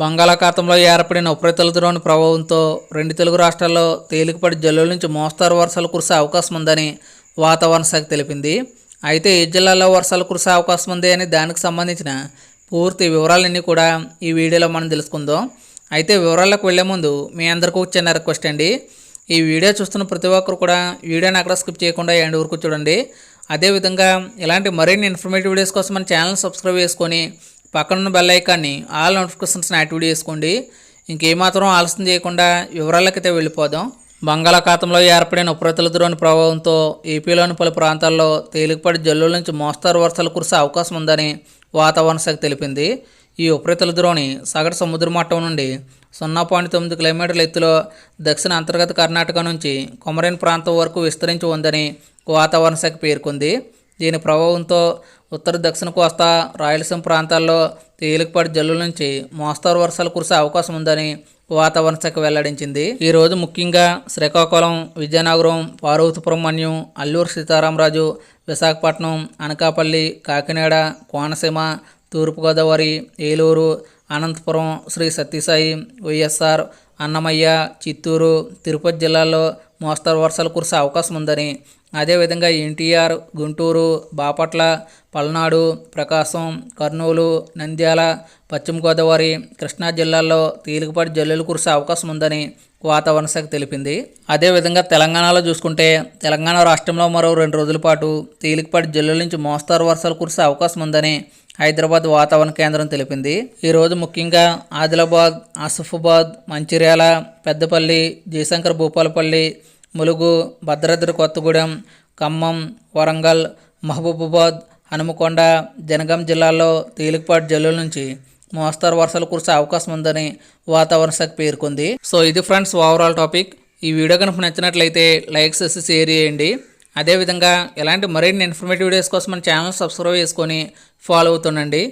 బంగాళాఖాతంలో ఏర్పడిన ఉపరితల ద్రోణి ప్రభావంతో రెండు తెలుగు రాష్ట్రాల్లో తేలికపడి జల్లుల నుంచి మోస్తారు వర్షాలు కురిసే అవకాశం ఉందని వాతావరణ శాఖ తెలిపింది. అయితే ఏ జిల్లాల్లో వర్షాలు కురిసే అవకాశం ఉంది అని దానికి సంబంధించిన పూర్తి వివరాలన్నీ కూడా ఈ వీడియోలో మనం తెలుసుకుందాం. అయితే వివరాలకు వెళ్ళే ముందు మీ అందరికీ వచ్చిన చిన్న రిక్వెస్ట్ అండి. ఈ వీడియో చూస్తున్న ప్రతి ఒక్కరు కూడా వీడియోని అక్కడ స్కిప్ చేయకుండా ఎండ్ వరకు చూడండి. అదేవిధంగా ఇలాంటి మరిన్ని ఇన్ఫర్మేటివ్ వీడియోస్ కోసం మన ఛానల్ సబ్స్క్రైబ్ చేసుకొని పక్కనున్న బెల్ ఐకాన్ని ఆల్ నోటిఫికేషన్స్ని యాక్టివేట్ చేసుకోండి. ఇంకేమాత్రం ఆలస్యం చేయకుండా వివరాలకైతే వెళ్ళిపోదాం. బంగాళాఖాతంలో ఏర్పడిన ఉపరితల ద్రోణి ప్రభావంతో ఏపీలోని పలు ప్రాంతాల్లో తేలికపడి జల్లుల నుంచి మోస్తారు వర్షాలు కురిసే అవకాశం ఉందని వాతావరణ శాఖ తెలిపింది. ఈ ఉపరితల ద్రోణి సగటు సముద్ర మట్టం నుండి సున్నా పాయింట్ తొమ్మిది కిలోమీటర్ల ఎత్తులో దక్షిణ అంతర్గత కర్ణాటక నుంచి కొమరేన్ ప్రాంతం వరకు విస్తరించి ఉందని వాతావరణ శాఖ పేర్కొంది. దీని ప్రభావంతో ఉత్తర దక్షిణ కోస్తా రాయలసీమ ప్రాంతాల్లో తేలికపాటి జల్లుల నుంచి మోస్తరు వర్షాలు కురిసే అవకాశం ఉందని వాతావరణ శాఖ వెల్లడించింది. ఈ రోజు ముఖ్యంగా శ్రీకాకుళం విజయనగరం పార్వతీపురం మన్యం అల్లూరు సీతారామరాజు విశాఖపట్నం అనకాపల్లి కాకినాడ కోనసీమ తూర్పుగోదావరి ఏలూరు అనంతపురం శ్రీ సత్యసాయి వైఎస్ఆర్ అన్నమయ్య చిత్తూరు తిరుపతి జిల్లాల్లో మోస్తరు వర్షాలు కురిసే అవకాశం ఉందని అదేవిధంగా ఎన్టీఆర్ గుంటూరు బాపట్ల పల్నాడు ప్రకాశం కర్నూలు నంద్యాల పశ్చిమ గోదావరి కృష్ణా జిల్లాల్లో తేలికపాటి జల్లులు కురిసే అవకాశం ఉందని వాతావరణ శాఖ తెలిపింది. అదేవిధంగా తెలంగాణలో చూసుకుంటే తెలంగాణ రాష్ట్రంలో మరో రెండు రోజుల పాటు తేలికపాటి జల్లుల నుంచి మోస్తారు వర్షాలు కురిసే అవకాశం ఉందని హైదరాబాద్ వాతావరణ కేంద్రం తెలిపింది. ఈరోజు ముఖ్యంగా ఆదిలాబాద్ ఆసిఫాబాద్ మంచిర్యాల పెద్దపల్లి జయశంకర్ భూపాలపల్లి ములుగు భద్రాద్రి కొత్తగూడెం ఖమ్మం వరంగల్ మహబూబాబాద్ హనుమకొండ జనగాం జిల్లాల్లో తేలికపాటి జల్లుల నుంచి మోస్తరు వర్షాలు కురిసే అవకాశం ఉందని వాతావరణ శాఖ పేర్కొంది. సో ఇది ఫ్రెండ్స్ ఓవరాల్ టాపిక్. ఈ వీడియో కనుక నచ్చినట్లయితే లైక్ చేసి షేర్ చేయండి. అదేవిధంగా ఇలాంటి మరిన్ని ఇన్ఫర్మేటివ్ వీడియోస్ కోసం మన ఛానల్ సబ్స్క్రైబ్ చేసుకొని ఫాలో అవుతుండండి.